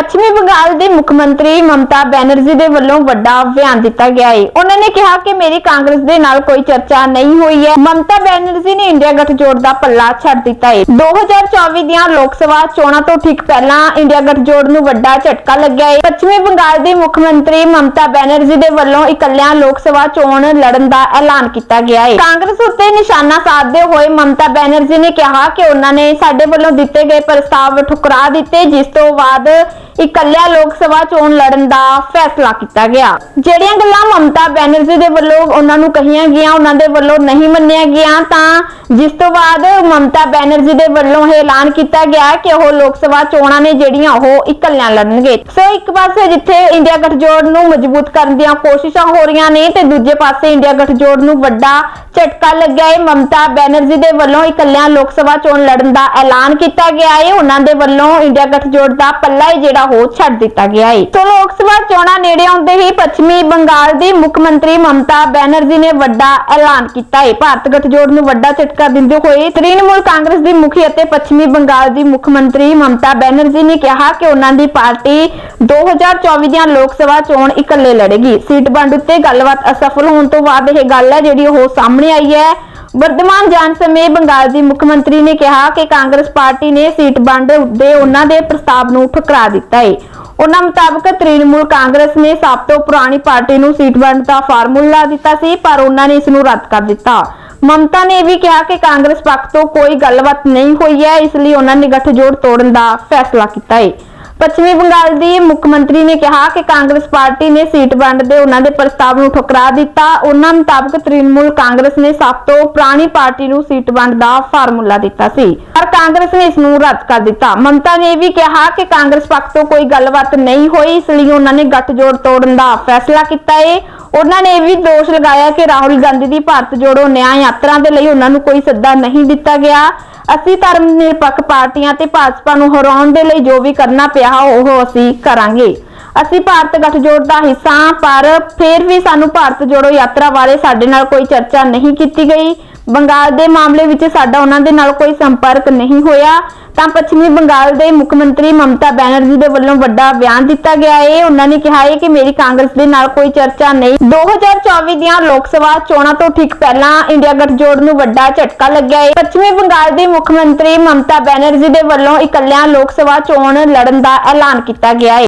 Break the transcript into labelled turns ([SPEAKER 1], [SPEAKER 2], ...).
[SPEAKER 1] ਪੱਛਮੀ ਬੰਗਾਲ ਦੇ ਮੁੱਖ ਮੰਤਰੀ ਮਮਤਾ ਬੈਨਰਜੀ ਦੇ ਵੱਲੋਂ ਵੱਡਾ ਬਿਆਨ ਦਿੱਤਾ ਗਿਆ ਹੈ ਉਹਨਾਂ ਨੇ ਕਿਹਾ ਕਿ ਮੇਰੀ ਕਾਂਗਰਸ ਦੇ ਨਾਲ ਕੋਈ ਚਰਚਾ ਨਹੀਂ ਹੋਈ ਹੈ। ਮਮਤਾ ਬੈਨਰਜੀ ਨੇ ਇੰਡੀਆ ਗੱਠਜੋੜ ਦਾ ਪੱਲਾ ਛੱਡ ਦਿੱਤਾ ਹੈ 2024 ਦੀਆਂ ਲੋਕ ਸਭਾ ਚੋਣਾਂ ਤੋਂ ਠੀਕ ਪਹਿਲਾਂ ਇੰਡੀਆ ਗੱਠਜੋੜ ਨੂੰ ਵੱਡਾ ਝਟਕਾ ਲੱਗਿਆ ਹੈ ਪੱਛਮੀ ਬੰਗਾਲ ਦੇ ਮੁੱਖ ਮੰਤਰੀ ਮਮਤਾ ਬੈਨਰਜੀ ਦੇ ਵੱਲੋਂ ਇਕੱਲਿਆਂ ਲੋਕ ਸਭਾ ਚੋਣ ਲੜਨ ਦਾ ਐਲਾਨ ਕੀਤਾ ਗਿਆ ਹੈ ਕਾਂਗਰਸ ਉੱਤੇ ਨਿਸ਼ਾਨਾ ਸਾਧਦੇ ਹੋਏ ਮਮਤਾ ਬੈਨਰਜੀ ਨੇ ਕਿਹਾ ਕਿ ਉਹਨਾਂ ਨੇ ਸਾਡੇ ਵੱਲੋਂ ਦਿੱਤੇ ਗਏ ਪ੍ਰਸਤਾਵ ਠੁਕਰਾ ਦਿੱਤੇ, ਜਿਸ ਤੋਂ ਬਾਅਦ ਇਕੱਲਿਆ ਲੋਕ ਸਭਾ ਚੋਣ ਲੜਨ ਦਾ ਫੈਸਲਾ ਕੀਤਾ ਗਿਆ। ਜਿਹੜੀਆਂ ਗੱਲਾਂ ਮਮਤਾ ਬੈਨਰਜੀ ਦੇ ਵੱਲੋਂ ਉਹਨਾਂ ਨੂੰ ਕਹੀਆਂ ਗਈਆਂ, ਉਹਨਾਂ ਦੇ ਵੱਲੋਂ ਨਹੀਂ ਮੰਨਿਆ ਗਿਆ ਤਾਂ ਜਿਸ ਤੋਂ ਬਾਅਦ ਮਮਤਾ ਬੈਨਰਜੀ ਦੇ ਵੱਲੋਂ ਇਹ ਐਲਾਨ ਕੀਤਾ ਗਿਆ ਕਿ ਉਹ ਲੋਕ ਸਭਾ ਚੋਣਾਂ ਨੇ ਜਿਹੜੀਆਂ ਉਹ ਇਕੱਲਿਆਂ ਲੜਨਗੇ। ਸੋ ਇੱਕ ਪਾਸੇ ਜਿੱਥੇ ਇੰਡੀਆ ਗਠਜੋੜ ਨੂੰ ਮਜ਼ਬੂਤ ਕਰਨ ਦੀਆਂ ਕੋਸ਼ਿਸ਼ਾਂ ਹੋ ਰਹੀਆਂ ਨੇ, ਤੇ ਦੂਜੇ ਪਾਸੇ ਇੰਡੀਆ ਗਠਜੋੜ ਨੂੰ ਵੱਡਾ ਝਟਕਾ ਲੱਗਿਆ ਹੈ ਮਮਤਾ ਬੈਨਰਜੀ ਦੇ ਵੱਲੋਂ ਇਕੱਲਿਆਂ ਲੋਕ ਸਭਾ ਚੋਣ ਲੜਨ ਦਾ ਐਲਾਨ ਕੀਤਾ ਗਿਆ ਹੈ ਉਹਨਾਂ ਦੇ ਵੱਲੋਂ ਇੰਡੀਆ ਗਠਜੋੜ ਦਾ ਪੱਲਾ ਹੈ ਜਿਹੜਾ ਉਹ ਛੱਡ ਦਿੱਤਾ ਗਿਆ ਹੈ ਸੋ ਲੋਕ ਸਭਾ ਚੋਣਾਂ ਨੇੜੇ ਆਉਂਦੇ ਹੀ ਪੱਛਮੀ ਬੰਗਾਲ ਦੀ ਮੁੱਖ ਮੰਤਰੀ ਮਮਤਾ ਬੈਨਰਜੀ ਨੇ ਵੱਡਾ ਐਲਾਨ ਕੀਤਾ ਹੈ ਭਾਰਤ ਗੱਠਜੋੜ ਨੂੰ ਵੱਡਾ ਝਟਕਾ ਦਿੰਦੇ ਹੋਏ ਤ੍ਰਿਣਮੂਲ ਕਾਂਗਰਸ ਦੀ ਮੁਖੀ ਅਤੇ ਪੱਛਮੀ ਬੰਗਾਲ ਦੀ ਮੁੱਖ ਮੰਤਰੀ ਮਮਤਾ ਬੈਨਰਜੀ ਨੇ ਕਿਹਾ ਕਿ ਉਹਨਾਂ ਦੀ ਪਾਰਟੀ 2024 ਦੀਆਂ ਲੋਕ ਸਭਾ ਚੋਣ ਇਕੱਲੇ ਲੜੇਗੀ। ਸੀਟ ਵੰਡ ਉੱਤੇ ਗੱਲਬਾਤ ਅਸਫਲ ਹੋਣ ਤੋਂ ਬਾਅਦ ਇਹ ਗੱਲ ਹੈ ਜਿਹੜੀ ਉਹ ਸਾਹਮਣੇ ਆਈ ਹੈ। ਵਰਤਮਾਨ ਜਾਣ ਸਮੇਂ ਬੰਗਾਲ ਦੀ ਮੁੱਖ ਮੰਤਰੀ ਨੇ ਕਿਹਾ ਕਿ ਕਾਂਗਰਸ ਪਾਰਟੀ ਨੇ ਸੀਟ ਵੰਡ ਦੇ ਉਹਨਾਂ ਦੇ ਪ੍ਰਸਤਾਵ ਨੂੰ ਠੁਕਰਾ ਦਿੱਤਾ ਹੈ ਉਹਨਾਂ ਮੁਤਾਬਕ ਤ੍ਰਿਣਮੂਲ ਕਾਂਗਰਸ ਨੇ ਸਭ ਤੋਂ ਪੁਰਾਣੀ ਪਾਰਟੀ ਨੂੰ ਸੀਟ ਵੰਡ ਦਾ ਫਾਰਮੂਲਾ ਦਿੱਤਾ ਸੀ, ਪਰ ਉਹਨਾਂ ਨੇ ਇਸ ਨੂੰ ਰੱਦ ਕਰ ਦਿੱਤਾ। ਮਮਤਾ ਨੇ ਇਹ ਵੀ ਕਿਹਾ ਕਿ ਕਾਂਗਰਸ ਪੱਖ ਤੋਂ ਕੋਈ ਗੱਲਬਾਤ ਨਹੀਂ ਹੋਈ ਹੈ, ਇਸ ਲਈ ਉਹਨਾਂ ਨੇ ਗੱਠਜੋੜ ਤੋੜਨ ਦਾ ਫੈਸਲਾ ਕੀਤਾ ਹੈ ਪੱਛਮੀ ਬੰਗਾਲ ਦੀ ਮੁੱਖ ਮੰਤਰੀ ਨੇ ਕਿਹਾ ਕਿ ਕਾਂਗਰਸ ਪਾਰਟੀ ਨੇ ਸੀਟ ਵੰਡ ਦੇ ਉਹਨਾਂ ਦੇ ਪ੍ਰਸਤਾਵ ਨੂੰ ਠੁਕਰਾ ਦਿੱਤਾ। ਉਹਨਾਂ ਮੁਤਾਬਕ ਤ੍ਰਿਣਮੂਲ ਕਾਂਗਰਸ ਨੇ ਸਭ ਤੋਂ ਪੁਰਾਣੀ ਪਾਰਟੀ ਨੂੰ ਸੀਟ ਵੰਡ ਦਾ ਫਾਰਮੂਲਾ ਦਿੱਤਾ ਸੀ। ਪਰ ਕਾਂਗਰਸ ਨੇ ਇਸ ਨੂੰ ਰੱਦ ਕਰ ਦਿੱਤਾ। ਮਮਤਾ ਨੇ ਇਹ ਵੀ ਕਿਹਾ ਕਿ ਕਾਂਗਰਸ ਪੱਖ ਤੋਂ ਕੋਈ ਗੱਲਬਾਤ ਨਹੀਂ ਹੋਈ, ਇਸ ਲਈ ਉਹਨਾਂ ਨੇ ਗੱਠਜੋੜ ਤੋੜਨ ਦਾ ਫੈਸਲਾ ਕੀਤਾ ਹੈ ਉਹਨਾਂ ਨੇ ਇਹ ਵੀ ਦੋਸ਼ ਲਗਾਇਆ ਕਿ ਰਾਹੁਲ ਗਾਂਧੀ ਦੀ ਭਾਰਤ ਜੋੜੋ ਨਿਆਂ ਯਾਤਰਾ ਦੇ ਲਈ ਉਹਨਾਂ ਨੂੰ ਕੋਈ ਸੱਦਾ ਨਹੀਂ ਦਿੱਤਾ ਗਿਆ। ਅਸੀਂ ਧਰਮ ਨਿਰਪੱਖ ਪਾਰਟੀਆਂ ਤੇ ਭਾਜਪਾ ਨੂੰ ਹਰਾਉਣ ਦੇ ਲਈ ਜੋ ਵੀ ਕਰਨਾ ਪਿਆ, ਉਹ ਅਸੀਂ ਕਰਾਂਗੇ। ਅਸੀਂ ਭਾਰਤ ਗੱਠਜੋੜ ਦਾ ਹਿੱਸਾ ਹਾਂ, ਪਰ ਫਿਰ ਵੀ ਸਾਨੂੰ ਭਾਰਤ ਜੋੜੋ ਯਾਤਰਾ ਬਾਰੇ ਸਾਡੇ ਨਾਲ ਕੋਈ ਚਰਚਾ ਨਹੀਂ ਕੀਤੀ ਗਈ। ਬੰਗਾਲ ਦੇ ਮਾਮਲੇ ਵਿੱਚ ਸਾਡਾ ਉਹਨਾਂ ਦੇ ਨਾਲ ਕੋਈ ਸੰਪਰਕ ਨਹੀਂ ਹੋਇਆ। ਤਾਂ ਪੱਛਮੀ ਬੰਗਾਲ ਦੇ ਮੁੱਖ ਮੰਤਰੀ ਮਮਤਾ ਬੈਨਰਜੀ ਦੇ ਵੱਲੋਂ ਵੱਡਾ ਬਿਆਨ ਦਿੱਤਾ ਗਿਆ ਹੈ ਉਹਨਾਂ ਨੇ ਕਿਹਾ ਹੈ ਕਿ ਮੇਰੀ ਕਾਂਗਰਸ ਦੇ ਨਾਲ ਕੋਈ ਚਰਚਾ ਨਹੀਂ। 2024 ਦੀਆਂ ਲੋਕ ਸਭਾ ਚੋਣਾਂ ਤੋਂ ਠੀਕ ਪਹਿਲਾਂ ਇੰਡੀਆ ਗੱਠਜੋੜ ਨੂੰ ਵੱਡਾ ਝਟਕਾ ਲੱਗਿਆ ਹੈ ਪੱਛਮੀ ਬੰਗਾਲ ਦੀ ਮੁੱਖ ਮੰਤਰੀ ਮਮਤਾ ਬੈਨਰਜੀ ਦੇ ਵੱਲੋਂ ਇਕੱਲਿਆਂ ਲੋਕ ਸਭਾ ਚੋਣ ਲੜਨ ਦਾ ਐਲਾਨ ਕੀਤਾ ਗਿਆ ਹੈ